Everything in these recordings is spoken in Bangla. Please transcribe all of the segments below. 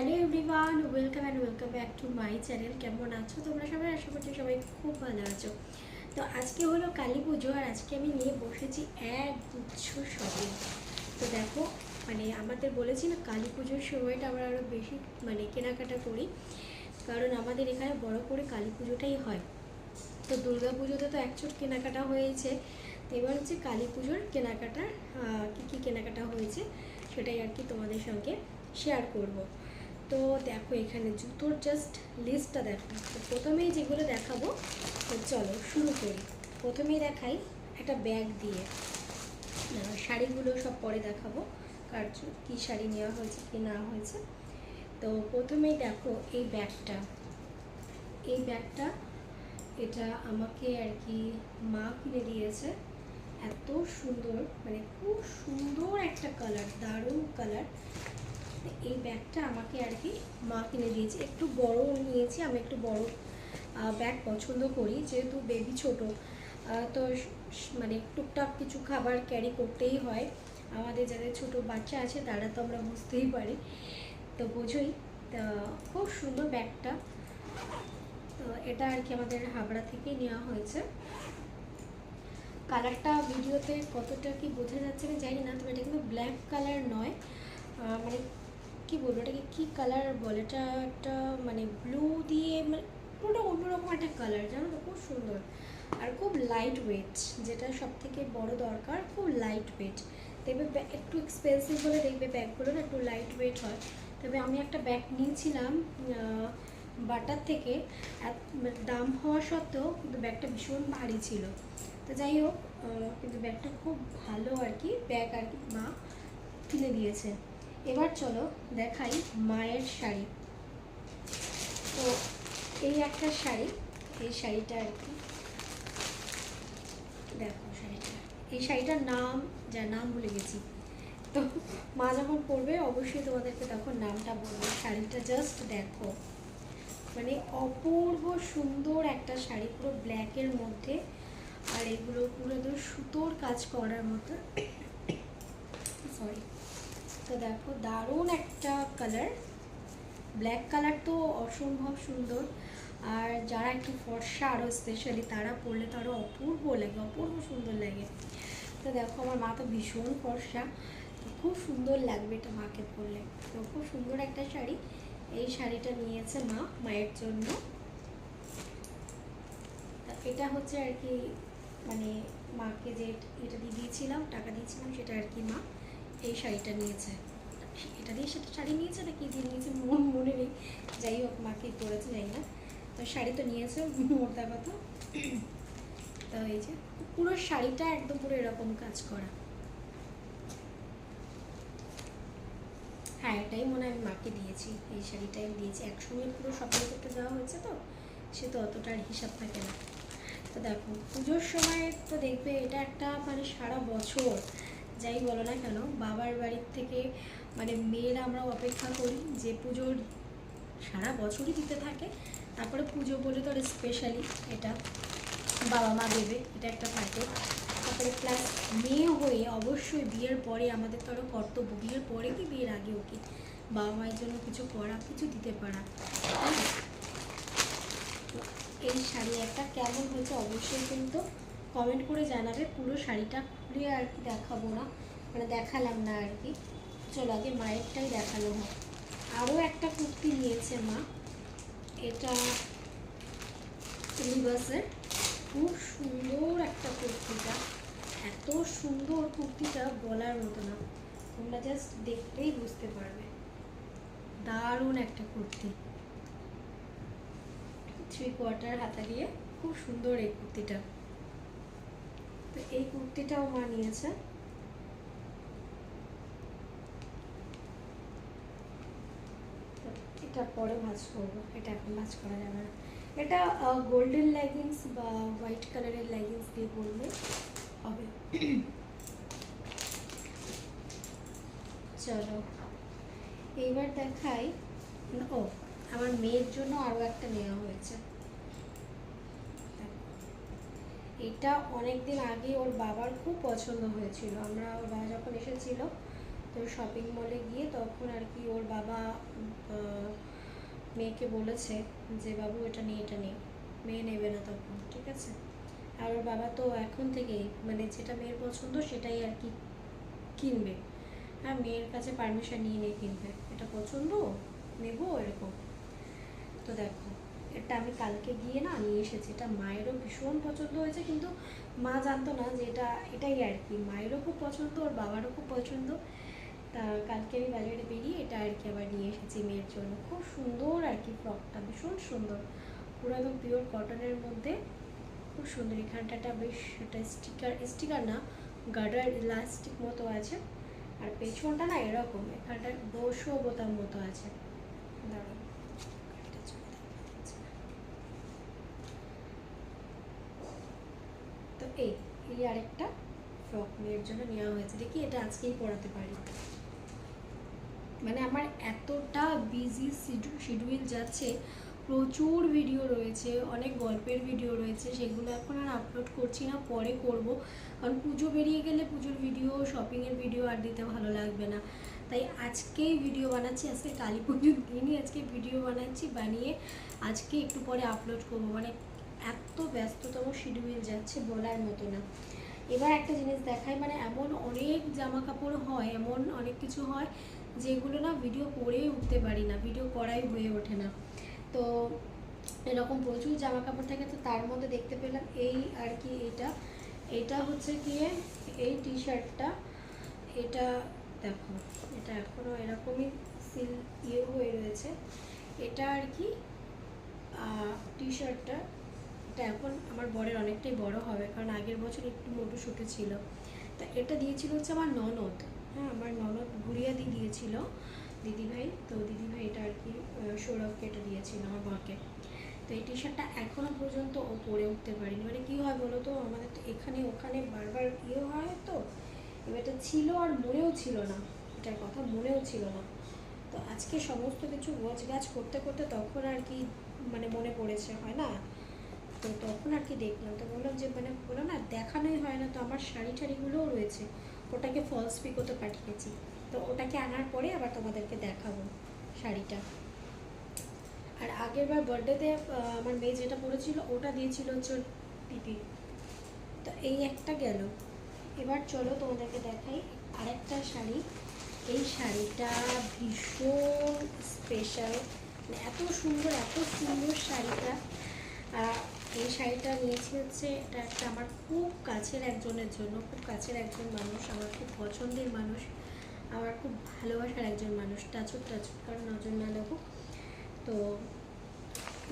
Hello everyone welcome and welcome back to my channel কেমন আছো তোমরা সবাই? আশা করছি সবাই খুব ভালো আছো। তো আজকে হলো কালী পুজো আর আজকে আমি নিয়ে বসেছি এক গুচ্ছ শপিং তো দেখো মানে আমাদের বলেছি না কালী পুজোর সময়টা আমরা আরও বেশি মানে কেনাকাটা করি। কারণ আমাদের এখানে বড় করে কালী পুজোটাই হয়। তো দুর্গা পুজোতে তো একচোট কেনাকাটা হয়েছে। তো এবার হচ্ছে কালী পুজোর কেনাকাটা কী কী কেনাকাটা হয়েছে সেটাই আর কি তোমাদের সঙ্গে শেয়ার করব। তো দেখো এখানে জুতোর জাস্ট লিস্টটা দেখো। তো প্রথমেই যেগুলো দেখাবো, তো চলো শুরু করি। প্রথমেই দেখাই একটা ব্যাগ দিয়ে। শাড়িগুলো সব পরে দেখাবো, কার কী শাড়ি নেওয়া হয়েছে, কি না হয়েছে। তো প্রথমেই দেখো এই ব্যাগটা। এই ব্যাগটা, এটা আমাকে আর কি মা কিনে দিয়েছে। এত সুন্দর মানে খুব সুন্দর একটা কালার দারুণ কালার এই ব্যাগটা আমাকে আর কি মা কিনে দিয়েছে। একটু বড় নিয়েছি, আমি একটু বড় ব্যাগ পছন্দ করি, যেহেতু বেবি ছোট। তো মানে টুকটাক কিছু খাবার ক্যারি করতেই হয়। আমাদের যাদের ছোট বাচ্চা আছে, তারা তো আমরা বুঝতেই পারি। তো বোঝোই খুব সুন্দর ব্যাগটা। তো এটা আর কি আমাদের হাবড়া থেকেই নেওয়া হয়েছে। কালারটা ভিডিওতে কতটা কি বোঝা যাচ্ছে আমি জানি না, তবে এটা কিন্তু ব্ল্যাক কালার নয়। কি বলব? এটাকে কি কালার বলে? এটা একটা মানে ব্লু দিয়ে মানে পুরোটা অন্যরকম একটা কালার জানো তো? খুব সুন্দর। আর খুব লাইট ওয়েট যেটা সব থেকে বড় দরকার, খুব লাইট ওয়েট দেখবে একটু এক্সপেন্সিভ হলে দেখবে ব্যাগগুলো না একটু লাইট ওয়েট হয়। তবে আমি একটা ব্যাগ নিয়েছিলাম বাটার থেকে। দাম হওয়া সত্ত্বেও কিন্তু ব্যাগটা ভীষণ ভারী ছিল। তো যাই হোক কিন্তু ব্যাগটা খুব ভালো আর কি ব্যাগ আর কি মা কিনে দিয়েছে। এবার চলো দেখাই মায়ের শাড়ি। তো এই একটা শাড়ি, এই শাড়িটা আর কি। দেখো শাড়িটা। এই শাড়িটার নাম, যা নাম ভুলে গেছি। তো মা যখন পরবে, অবশ্যই তোমাদেরকে তখন নামটা বলব। শাড়িটা জাস্ট দেখো। মানে অপূর্ব সুন্দর একটা শাড়ি, পুরো ব্ল্যাকের মধ্যে। আর এগুলো পুরো একদম সুতোর কাজ করার মতো। সরি তো দেখো, দারুণ একটা কালার ব্ল্যাক কালার তো অসম্ভব সুন্দর। আর যারা একটু ফর্সা আরও স্পেশালি তারা পরলে তো আরও অপূর্ব লাগে, অপূর্ব সুন্দর লাগে। তো দেখো, আমার মা তো ভীষণ ফর্সা। খুব সুন্দর লাগবে এটা মাকে পরলে। তো খুব সুন্দর একটা শাড়ি। এই শাড়িটা নিয়েছে মা মায়ের জন্য। এটা হচ্ছে আর কি মানে মাকে যে এটা দিয়ে দিয়েছিলাম, টাকা দিয়েছিলাম সেটা আর কি মা। এই শাড়িটা নিয়েছে। এটা দিয়ে সেটা শাড়ি নিয়েছে না কি দিয়ে নিয়েছে মন মনে নেই। যাই হোক মাকে পরেছে যাই না। তো শাড়ি তো নিয়েছে মোটা কথা তো এই যে, পুরো শাড়িটা একদম পুরো এরকম কাজ করা। হ্যাঁ এটাই মনে আমি মাকে দিয়েছি। এই শাড়িটাই দিয়েছি। একসঙ্গে পুরো শপিং করতে দেওয়া হয়েছে তো, সে তো অতটা আর হিসাব থাকে না। তো দেখো, পুজোর সময় তো দেখবে এটা একটা মানে সারা বছর যাই বলো না কেন, বাবার বাড়ির থেকে মানে মেয়েরা আমরা অপেক্ষা করি যে পুজোর সারা বছরই দিতে থাকে, তারপরে পুজো বলে তো স্পেশালি এটা বাবা মা দেবে, এটা একটা থাকে। তারপরে প্লাস মেয়ে হয়ে অবশ্যই বিয়ের পরে আমাদের তো আরও কর্তব্য, বিয়ের পরে কি বিয়ের আগেও কি বাবা মায়ের জন্য কিছু করা, কিছু দিতে পারা। এই শাড়ি একটা কেমন হয়েছে অবশ্যই কিন্তু কমেন্ট করে জানাবে, পুরো শাড়িটা খুলে আর কি দেখাবো না। মানে দেখালাম না আর কি। চলো আগে মায়েরটাই দেখাল হয় আরও একটা কুর্তি নিয়েছে মা। এটা লিবাসের খুব সুন্দর একটা কুর্তিটা। এত সুন্দর কুর্তিটা বলার মতো না। তোমরা জাস্ট দেখলেই বুঝতে পারবে। দারুণ একটা কুর্তি। থ্রি কোয়ার্টার হাতা দিয়ে খুব সুন্দর এই কুর্তিটা। তো এই কুর্তিটাও মা নিয়েছে এটা পরে ভাজ করব। এটা এখন ভাজ করা যাবে না। এটা গোল্ডেন লেগিংস বা হোয়াইট কালারের লেগিংস দিয়ে পরলে হবে। চলো, এইবার দেখাই। ও, আমার মেয়ের জন্য আরও একটা নেওয়া হয়েছে। এটা অনেক দিন আগে ওর বাবার খুব পছন্দ হয়েছিল। আমরা ওর বাবা যখন এসেছিল, তো শপিং মলে গিয়ে তখন আর কি ওর বাবা মেয়েকে বলেছে যে, বাবু, এটা নিয়ে এটা নিয়ে মেয়ে নেবে না তখন, ঠিক আছে? আর ওর বাবা তো এখন থেকেই মানে যেটা মেয়ের পছন্দ সেটাই আর কি কিনবে। হ্যাঁ মেয়ের কাছে পারমিশন নিয়ে নিয়ে কিনবে। এটা পছন্দ? নেব এরকম। তো দেখো এটা আমি কালকে গিয়ে না নিয়ে এসেছি। এটা মায়েরও ভীষণ পছন্দ হয়েছে, কিন্তু মা জানতো না যে এটা, এটাই আর কি। মায়েরও খুব পছন্দ, ওর বাবারও খুব পছন্দ। তা কালকে আমি বাজারে বেরিয়ে এটা আর কি আবার নিয়ে এসেছি মেয়ের জন্য। খুব সুন্দর আর কি ফ্রকটা, ভীষণ সুন্দর। পুরো একদম পিওর কটনের মধ্যে। খুব সুন্দর, এখানটাটা বেশ একটা স্টিকার স্টিকার না গার্ডার ইলাস্টিক মতো আছে। আর পেছনটা না এরকম এখানটা দোষও বোতাম মতো আছে। দাঁড়াও গাড়িটা চলে যাচ্ছে। তো এই এই আরেকটা ফ্রক মেয়ের জন্য নেওয়া হয়েছে। দেখি এটা আজকেই পরাতে পারি। মানে আমার এতটা বিজি শিডিউল যাচ্ছে, প্রচুর ভিডিও রয়েছে, অনেক গল্পের ভিডিও রয়েছে, সেগুলো এখন আর আপলোড করছি না, পরে করব। কারণ পুজো বেরিয়ে গেলে পুজোর ভিডিও শপিংয়ের ভিডিও আর দিতে ভালো লাগবে না। তাই আজকেই ভিডিও বানাচ্ছি, আজকে কালী পুজোর দিনই আজকে ভিডিও বানাচ্ছি, বানিয়ে আজকে একটু পরে আপলোড করব। মানে এত ব্যস্ততম শিডিউল যাচ্ছে বলার মতো না। এবার একটা জিনিস দেখায় মানে এমন অনেক জামা কাপড় হয়, এমন অনেক কিছু হয় যেগুলো না ভিডিও করেই উঠতে পারি না ভিডিও করাই হয়ে ওঠে না। তো এরকম প্রচুর জামা কাপড় থাকে, তো তার মধ্যে দেখতে পেলাম এই আর কি এটা। এটা হচ্ছে গিয়ে এই টি শার্টটা এটা দেখো, এটা এখনও এরকমই সিল ইয়ে হয়ে রয়েছে। এটা আর কি টি শার্টটা এটা এখন আমার বরের অনেকটাই বড় হবে, কারণ আগের বছর একটু মোটু শুটে ছিল। তা এটা দিয়েছিল হচ্ছে আমার ননদ। হ্যাঁ আমার ননদ গুড়িয়া দি দিয়েছিল, দিদিভাই। তো দিদিভাই এটা আর কি সৌরভকে এটা দিয়েছিল, আমার মাকে তো এই টি শার্টটা এখনও পর্যন্ত ও পরে উঠতে পারিনি। মানে কী হয় বলো তো, আমাদের তো এখানে ওখানে বারবার ইয়ে হয় তো, এবার এটা ছিল আর মনেও ছিল না। এটার কথা মনেও ছিল না। তো আজকে সমস্ত কিছু গোছ গাছ করতে করতে তখন আর কি মানে মনে পড়েছে, হয় না? তো তখন আর কি দেখলাম। তো বললাম যে মানে বললাম না দেখানোই হয় না, তো আমার শাড়ি টাড়িগুলোও রয়েছে। ওটাকে ফলস পিকোতে পাঠিয়েছি। তো ওটাকে আনার পরে আবার তোমাদেরকে দেখাবো শাড়িটা। আর আগের বার বার্থডেতে আমার মেয়ে যেটা পরেছিল, ওটা দিয়েছিল হচ্ছে পিপি তো এই একটা গেল। এবার চলো তোমাদেরকে দেখাই আরেকটা শাড়ি। এই শাড়িটা ভীষণ স্পেশাল মানে এত সুন্দর এত সুন্দর শাড়িটা। এই শাড়িটা নিয়েছি হচ্ছে, এটা একটা আমার খুব কাছের একজনের জন্য, খুব কাছের একজন মানুষ, আমার খুব পছন্দের মানুষ, আমার খুব ভালোবাসার একজন মানুষ টাচুর টাচুর কারণ নজর না লাগুক তো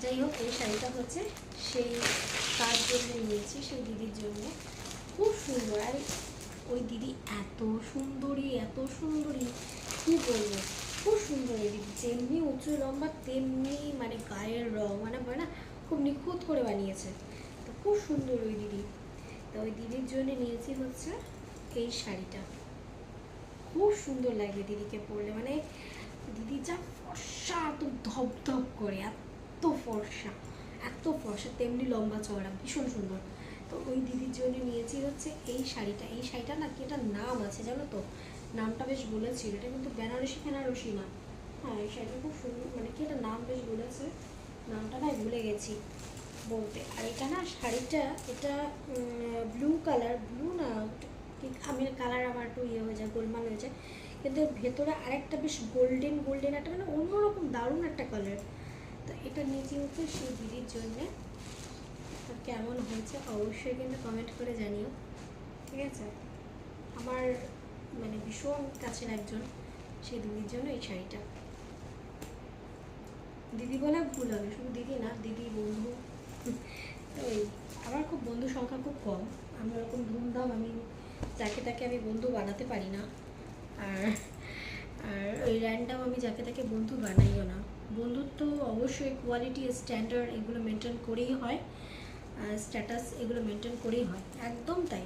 যাই হোক, এই শাড়িটা হচ্ছে সেই তার জন্য নিয়েছি, সেই দিদির জন্য। খুব সুন্দর, আর ওই দিদি এত সুন্দরী এত সুন্দরী, কী বলব? খুব সুন্দর এই দিদি, যেমনি উঁচু লম্বা, তেমনি মানে গায়ের রং মানে না খুব নিখুঁত করে বানিয়েছে। তো খুব সুন্দর ওই দিদি। তো ওই দিদির জন্য নিয়েছি হচ্ছে এই শাড়িটা। খুব সুন্দর লাগবে দিদিকে পরলে। মানে দিদি যা ফর্সা, এত ধপধপ করে, এত ফর্সা এত ফর্সা, তেমনি লম্বা চওড়া, ভীষণ সুন্দর। তো ওই দিদির জন্য নিয়েছি হচ্ছে এই শাড়িটা। এই শাড়িটা না কি একটা নাম আছে জানো তো? নামটা বেশ বলেছিল এটা কিন্তু বেনারসি ফেনারসি না। হ্যাঁ এই শাড়িটা খুব সুন্দর মানে কি একটা নাম বেশ বলেছে? নামটা না ভুলে গেছি বলতে। আর এটা না শাড়িটা, এটা ব্লু কালার ব্লু না আমি কালার আমার একটু ইয়ে হয়ে যায়, গোলমাল হয়ে যায়। কিন্তু ভেতরে আরেকটা বেশ গোল্ডেন গোল্ডেন একটা মানে অন্যরকম দারুণ একটা কালার তো এটা নিয়েছি হচ্ছে সেই দিদির জন্যে কেমন হয়েছে অবশ্যই কিন্তু কমেন্ট করে জানিও, ঠিক আছে? আমার মানে ভীষণ কাছের একজন, সেই দিদির জন্য এই শাড়িটা। দিদি বলে ভুল হবে, শুধু দিদি না, দিদি, বন্ধু। তো এই, আমার খুব বন্ধু সংখ্যা খুব কম। আমি ওরকম ধুমধাম, আমি যাকে তাকে আমি বন্ধু বানাতে পারি না। আর আর ওই র্যান্ডাম আমি যাকে তাকে বন্ধু বানাইও না। বন্ধুত্ব অবশ্যই কোয়ালিটি স্ট্যান্ডার্ড এগুলো মেনটেন করেই হয়। স্ট্যাটাস এগুলো মেনটেন করেই হয়। একদম তাই।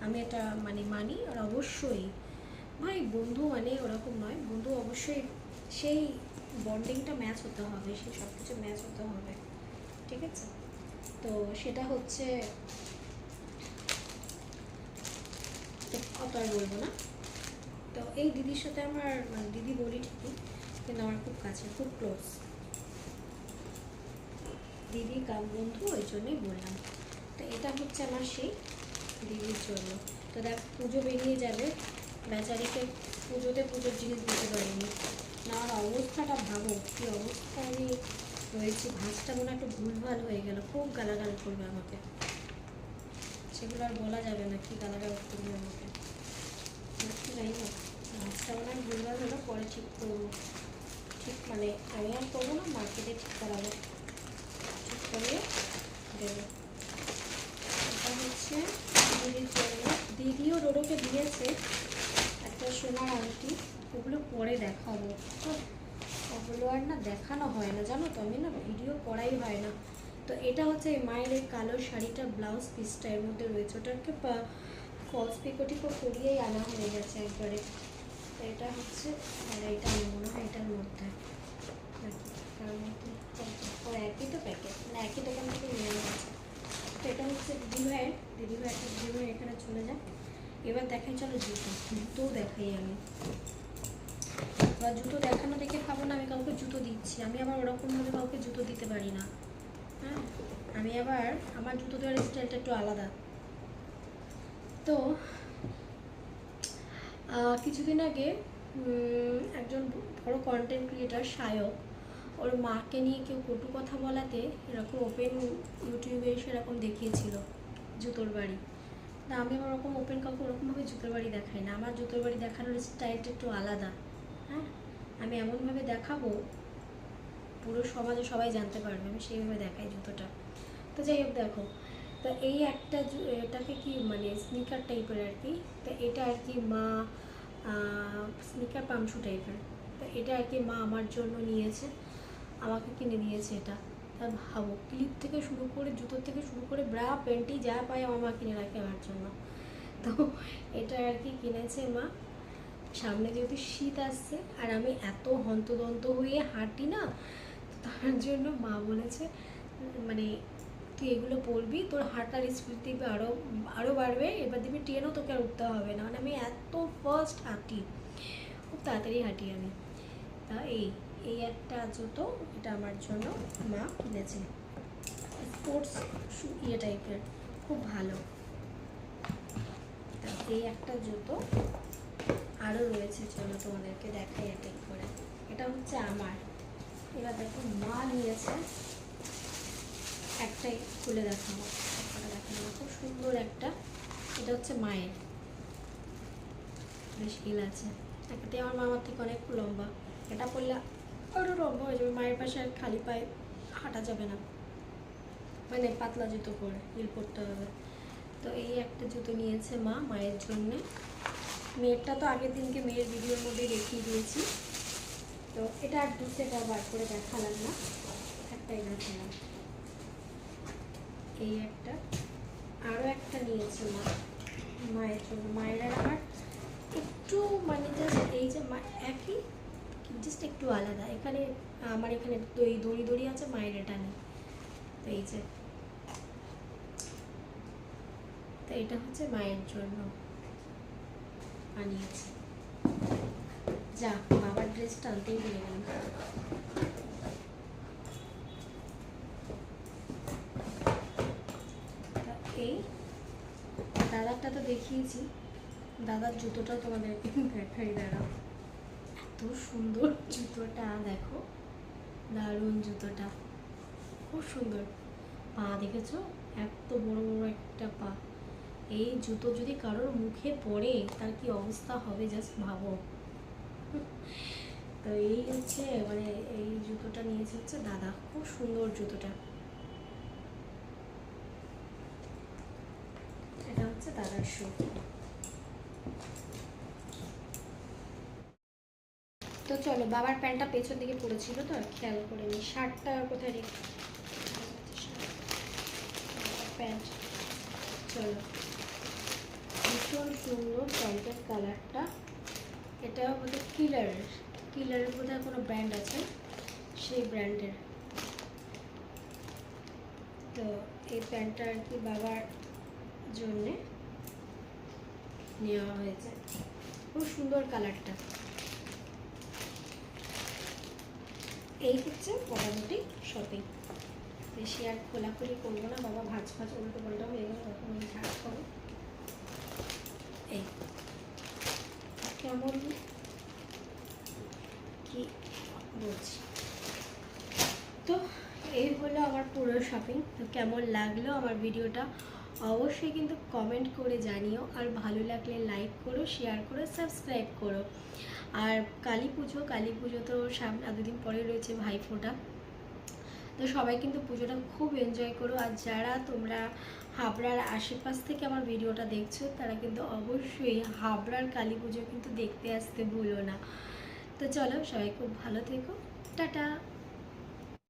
আমি এটা মানে মানি। আর অবশ্যই, ভাই, বন্ধু মানে ওরকম নয়। বন্ধু অবশ্যই সেই বন্ডিংটা ম্যাচ হতে হবে, সেই সব কিছু ম্যাচ হতে হবে, ঠিক আছে? তো সেটা হচ্ছে অত আর বলব না। তো এই দিদির সাথে আমার মানে দিদি বলি ঠিকই, কিন্তু আমার খুব কাছে, খুব ক্লোজ দিদি কাম বন্ধু, ওই জন্যই বললাম। তো এটা হচ্ছে আমার সেই দিদির জন্য। তো দেখ, পুজো বেরিয়ে যাবে, বেচারিকে পুজোতে পুজোর জিনিস দিতে পারিনি। না আমার অবস্থাটা ভাবো কী অবস্থা আমি রয়েছি? ভাঁজটা মনে একটু ভুলভাল হয়ে গেল। খুব গালাগাল করবে আমাকে। সেগুলো আর বলা যাবে না কি গালাগাল করবে আমাকে। যাই ভাঁজটা মনে হয় ভুলভাল হলো, পরে ঠিক করব। ঠিক মানে আমি আর করব না, মার্কেটে ঠিক করাবো। ঠিক করে দেবো। এটা হচ্ছে দিদির জন্য দিদিও ডোডোকে দিয়েছে একটা সোনার আংটি। ওগুলো পরে দেখাবো। ওগুলো আর না দেখানো হয় না, জানো তো আমি না ভিডিও করাই হয় না। তো এটা হচ্ছে মায়ের এই কালো শাড়িটা ব্লাউজ পিসটা, এর মধ্যে রয়েছে। ওটাকে ফলস পিকোটিকো করিয়েই আনা হয়ে গেছে একবারে। তো এটা হচ্ছে, আর এটা আমার মনে হয় এটার মধ্যে। একই তো প্যাকেট মানে একই দোকান থেকে নিয়ে হয়েছে। তো এটা হচ্ছে দিদি ভাইয়ের, দিদি ভাই একটা দিদি ভাই এখানে চলে যায় এবার দেখাই চলো জুতো জুতোও দেখাই আমি। এবার জুতো দেখানো দেখে খাব না, আমি কাউকে জুতো দিচ্ছি। আমি আবার ওরকমভাবে কাউকে জুতো দিতে পারি না। হ্যাঁ? আমি আবার, আমার জুতো দেওয়ার স্টাইলটা একটু আলাদা। তো কিছুদিন আগে একজন বড় কন্টেন্ট ক্রিয়েটার সায়ক, ওর মাকে নিয়ে কেউ কটু কথা বলাতে এরকম ওপেন ইউটিউবে সেরকম দেখিয়েছিল জুতোর বাড়ি। না আমি ওরকম ওপেন কাউকে ওরকমভাবে জুতোর বাড়ি দেখাই না। আমার জুতোর বাড়ি দেখানোর স্টাইলটা একটু আলাদা। হ্যাঁ আমি এমনভাবে দেখাবো, পুরো সমাজে সবাই জানতে পারবে, আমি সেইভাবে দেখাই জুতোটা। তো যাই হোক দেখো, তো এই একটা এটাকে কি মানে স্নিকার টাইপের আর কি, তো এটা আর কি মা স্নিকার পামশু টাইপের তো এটা আর কি মা আমার জন্য নিয়েছে, আমাকে কিনে দিয়েছে এটা। তা ভাবো ক্লিপ থেকে শুরু করে জুতোর থেকে শুরু করে ব্রা প্যান্টি যা পায় আমার মা কিনে রাখে আমার জন্য। তো এটা আর কি কিনেছে মা। সামনে যেহেতু শীত আসছে আর আমি এত হন্তদন্ত হয়ে হাঁটি না তার জন্য মা বলেছে মানে তুই এগুলো পরবি, তোর হাঁটার স্পিড দেখবি আরও আরও বাড়বে, এবার দেখবি ট্রেনও তোকে আর উঠতে হবে না। মানে আমি এত ফার্স্ট হাঁটি, খুব তাড়াতাড়ি হাঁটি আমি। তা এই এই একটা জুতো, এটা আমার জন্য মা কিনেছে। স্পোর্টস শু ইয়ে টাইপের খুব ভালো। তা এই একটা জুতো। আরও রয়েছে, চলো তোমাদেরকে দেখাই এক এক করে। এটা হচ্ছে আমার। এবার দেখো মা নিয়েছে একটাই খুলে দেখাবো। একটা খুব সুন্দর একটা। এটা হচ্ছে মায়ের। বেশ হিল আছে। একটাতে আমার মামার থেকে অনেক লম্বা। এটা পরলে আরও লম্বা হয়ে যাবে। মায়ের পাশে আর খালি পায়ে হাঁটা যাবে না। মানে পাতলা জুতো পরে হিল পরতে হবে। তো এই একটা জুতো নিয়েছে মা মায়ের জন্যে। মেয়েরটা তো আগের দিনকে মেয়ের ভিডিওর মধ্যে দেখিয়ে দিয়েছি। তো এটা আর দু সেটা বার করে দেখালাম না, একটাই দেখালাম। এই একটা আরও একটা নিয়েছে মা, মায়ের জন্য। মায়ের আমার একটু মানে জাস্ট এই যে মা একই জাস্ট একটু আলাদা। এখানে, আমার এখানে দই, দড়ি দড়ি আছে, মায়ের এটা নেই। তো এই যে, তো এটা হচ্ছে মায়ের জন্য। আনিয়েছি যা, বাবার ড্রেসটা আনতেই ভুলে গেলাম। এই দাদারটা তো দেখিয়েছি। দাদার জুতোটাও তোমাদেরকে দেখাই, দাঁড়াও। এত সুন্দর জুতোটা, দেখো। দারুণ জুতোটা। খুব সুন্দর। পা দেখেছ? এত বড় বড় একটা পা। এই জুতো যদি কারোর মুখে পড়ে, তার কি অবস্থা হবে? জাস্ট ভাবো। তো এই হচ্ছে মানে এই জুতোটা নিয়েছে হচ্ছে দাদা। খুব সুন্দর জুতোটা। এটা হচ্ছে দাদার শু তো চলো, বাবার প্যান্টটা পেছন দিকে পড়েছিল তো, খেয়াল করে নি। শার্টটা কোথায় রেখে প্যান্ট। চলো। ভীষণ সুন্দর প্যান্টের কালারটা। এটা বোধহয় কিলারের কিলারের বোধহয় কোনো ব্র্যান্ড আছে? সেই ব্র্যান্ডের তো এই প্যান্টটা আর কি বাবার জন্যে নেওয়া হয়েছে। খুব সুন্দর কালারটা। এই হচ্ছে মোটামুটি শপিং বেশি আর খোলাখুলি করব না, বাবা ভাজ ভাজ উল্টো পাল্টা হয়ে গেলে, তখন ঝাড় করব। কেমন? কি বলছি? তো এই হলো আমার পুরো শপিং তো কেমন লাগল আমার ভিডিওটা? অবশ্যই কিন্তু কমেন্ট করে জানিও। আর ভালো লাগলে লাইক করো শেয়ার করো সাবস্ক্রাইব করো। আর কালী পুজো কালী পুজো তো সামনে দুদিন পরে রয়েছে ভাইফোঁটা। তো সবাই কিন্তু পুজোটা খুব এনজয় করো। আর যারা তোমরা হাবড়ার আশেপাশ থেকে আমার ভিডিওটা দেখছ, তারা কিন্তু অবশ্যই হাবড়ার কালী পুজো কিন্তু দেখতে আসতে ভুলো না। তো চলো সবাই খুব ভালো থেকো। টাটা!